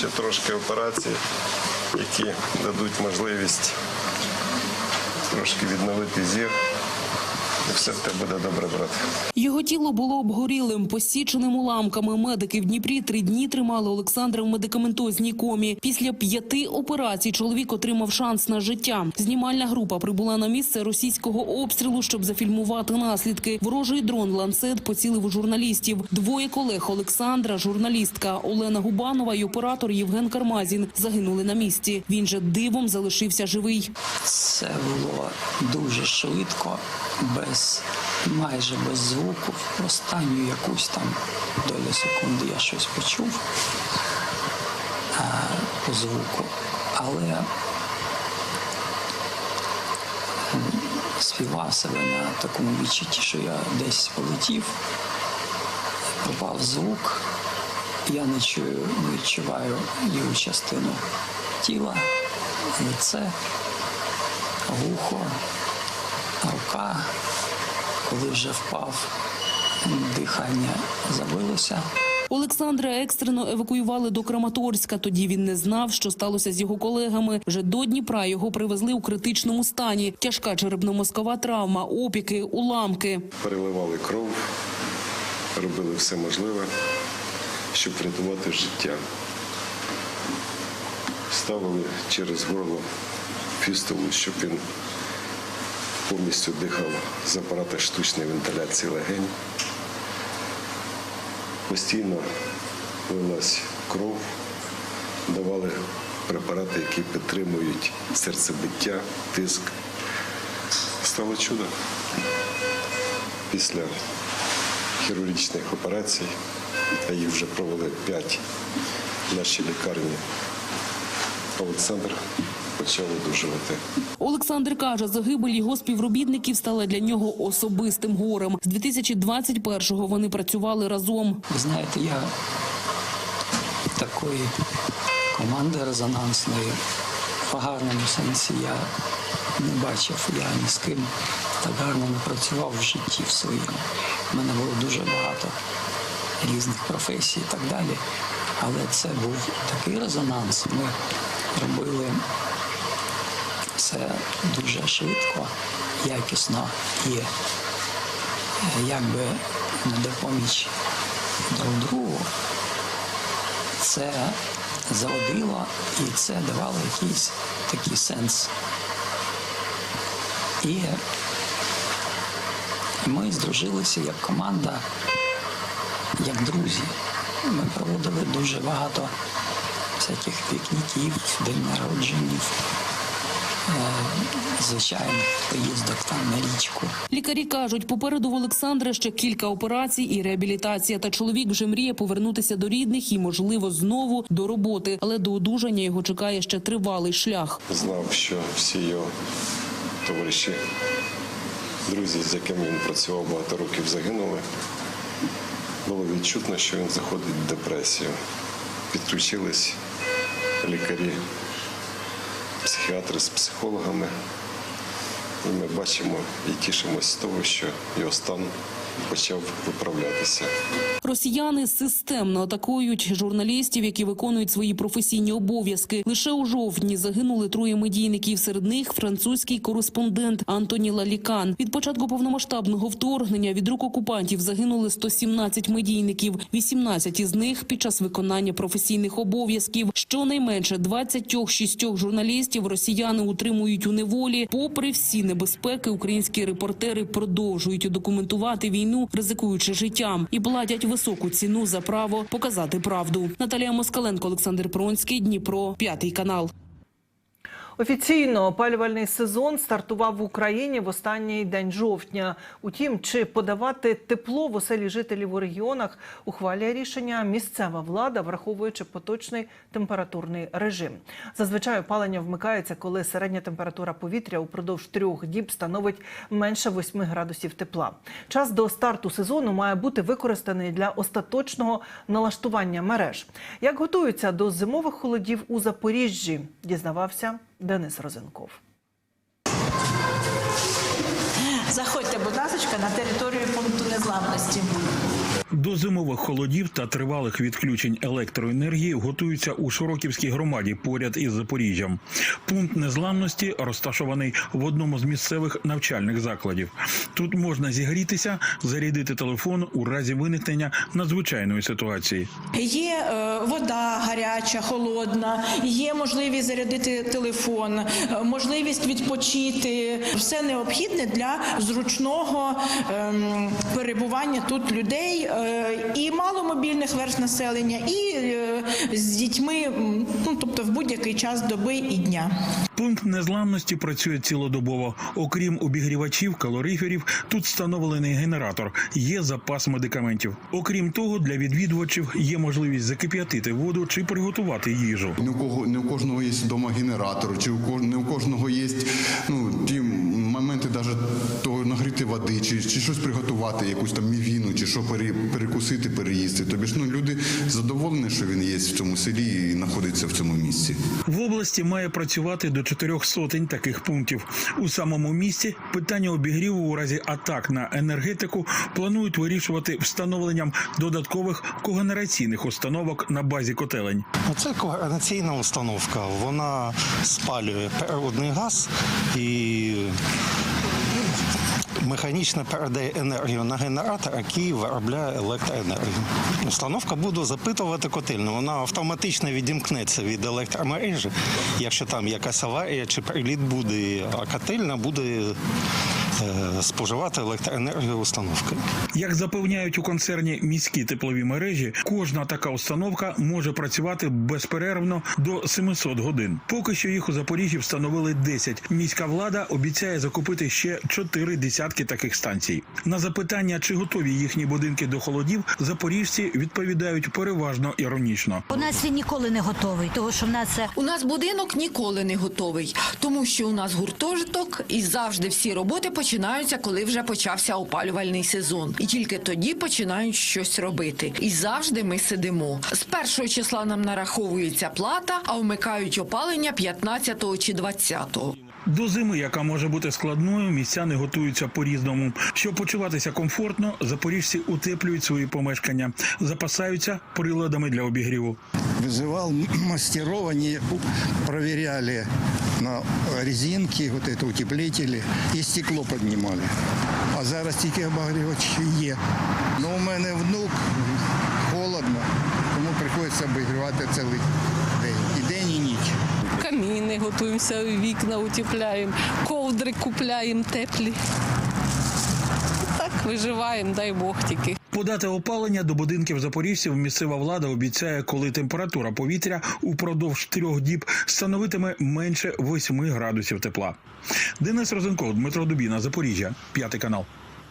ще трошки операцій, які дадуть можливість трошки відновити зір. І все в тебе буде добре, брат. Його тіло було обгорілим, посіченим уламками. Медики в Дніпрі три дні тримали Олександра в медикаментозній комі. Після п'яти операцій чоловік отримав шанс на життя. Знімальна група прибула на місце російського обстрілу, щоб зафільмувати наслідки. Ворожий дрон ланцет поцілив у журналістів. Двоє колег Олександра, журналістка Олена Губанова і оператор Євген Кармазін загинули на місці. Він же дивом залишився живий. Це було дуже швидко, без майже без звуку. В останню якусь там долю секунди я щось почув а, по звуку, але співав себе на такому відчутті, що я десь полетів, пропав звук, я не чую, не відчуваю ліву частину тіла, лице вухо, рука, коли вже впав, дихання забилося. Олександра екстрено евакуювали до Краматорська. Тоді він не знав, що сталося з його колегами. Вже до Дніпра його привезли у критичному стані. Тяжка черепно-мозкова травма, опіки, уламки. Переливали кров, робили все можливе, щоб врятувати життя. Ставили через горло фістулу, щоб він повністю дихав з апарата штучної вентиляції легень. Постійно лилась кров, давали препарати, які підтримують серцебиття, тиск. Стало чудо після хірургічних операцій, а їх вже провели п'ять в нашій лікарні. Олександр почав одужувати. Олександр каже, загибель його співробітників стала для нього особистим горем. З 2021-го вони працювали разом. Ви знаєте, я такої команди резонансної в гарному сенсі я не бачив. Я ні з ким так гарно не працював в житті в своєму. У мене було дуже багато різних професій і так далі. Але це був такий резонанс. Ми робили все дуже швидко, якісно і е, якби на допоміч друг другу, це заводило і це давало якийсь такий сенс. І ми здружилися як команда, як друзі. Ми проводили дуже багато всяких пікніків, день народженів, е, звичайних поїздок там на річку. Лікарі кажуть, попереду в Олександра ще кілька операцій і реабілітація. Та чоловік вже мріє повернутися до рідних і, можливо, знову до роботи. Але до одужання його чекає ще тривалий шлях. Знав, що всі його товариші, друзі, з якими він працював багато років, загинули. Було відчутно, що він заходить в депресію. Підключились лікарі, психіатри з психологами. І ми бачимо і тішимося з того, що його стан почав виправлятися. Росіяни системно атакують журналістів, які виконують свої професійні обов'язки. Лише у жовтні загинули троє медійників. Серед них французький кореспондент Антоні Лалікан. Від початку повномасштабного вторгнення від рук окупантів загинули 117 медійників. 18 із них під час виконання професійних обов'язків. Щонайменше 26 журналістів росіяни утримують у неволі. Попри всі небезпеки, українські репортери продовжують документувати війну, ризикуючи життям, і платять високу ціну за право показати правду. Наталія Москаленко, Олександр Пронський, Дніпро, п'ятий канал. Офіційно опалювальний сезон стартував в Україні в останній день жовтня. Утім, чи подавати тепло в оселі жителів у регіонах ухвалює рішення місцева влада, враховуючи поточний температурний режим. Зазвичай опалення вмикається, коли середня температура повітря упродовж трьох діб становить менше 8 градусів тепла. Час до старту сезону має бути використаний для остаточного налаштування мереж. Як готуються до зимових холодів у Запоріжжі, дізнавався Денис Розенков. Заходьте, будь на територію пункту незламності. До зимових холодів та тривалих відключень електроенергії готуються у Широківській громаді поряд із Запоріжжям. Пункт незламності розташований в одному з місцевих навчальних закладів. Тут можна зігрітися, зарядити телефон у разі виникнення надзвичайної ситуації. Є е, вода гаряча, холодна, є можливість зарядити телефон, е, можливість відпочити. Все необхідне для зручного ем, перебування тут людей е, і маломобільних верст населення, і е, з дітьми, ну тобто в будь-який час доби і дня. Пункт незламності працює цілодобово. Окрім обігрівачів, калориферів, тут встановлений генератор, є запас медикаментів. Окрім того, для відвідувачів є можливість закип'ятити воду чи приготувати їжу. Не у кого не у кожного є вдома генератор, чи у кож, не у кожного є ну ті моменти, навіть того нагріти води, чи, чи щось приготувати, якусь там мівіну, чи що пере, перекусити, переїсти. Тобі ж ну люди задоволені, що він є в цьому селі і знаходиться в цьому місці. В області має працювати до чотирьох сотень таких пунктів. У самому місті питання обігріву у разі атак на енергетику планують вирішувати встановленням додаткових когенераційних установок на базі котелень. Це координаційна установка. Вона спалює природний газ і механічно передає енергію на генератор, який виробляє електроенергію. Установка буде запитувати котельну. Вона автоматично відімкнеться від електромережі, якщо там якась аварія чи приліт буде, а котельна буде споживати електроенергію установки. Як запевняють у концерні міські теплові мережі, кожна така установка може працювати безперервно до 700 годин. Поки що їх у Запоріжжі встановили 10. Міська влада обіцяє закупити ще 4 десятки таких станцій. На запитання, чи готові їхні будинки до холодів, запоріжці відповідають переважно іронічно. У нас він ніколи не готовий, тому що в нас це У нас будинок ніколи не готовий, тому що у нас гуртожиток і завжди всі роботи починаються, коли вже почався опалювальний сезон. І тільки тоді починають щось робити. І завжди ми сидимо. З першого числа нам нараховується плата, а вмикають опалення 15 чи 20. До зими, яка може бути складною, містяни готуються по-різному. Щоб почуватися комфортно, запоріжці утеплюють свої помешкання, запасаються приладами для обігріву. вызывал мастеров, они проверяли на резинки, вот это утеплители, и стекло поднимали. А зараз тільки обогрівач є. Ну, у мене внук холодно, тому приходиться обігрівати цілий каміни готуємося, вікна утепляємо, ковдри купляємо теплі. Так виживаємо, дай Бог тільки. Подати опалення до будинків запоріжців місцева влада обіцяє, коли температура повітря упродовж трьох діб становитиме менше 8 градусів тепла. Денис Розенков, Дмитро Дубіна, Запоріжжя, п'ятий канал.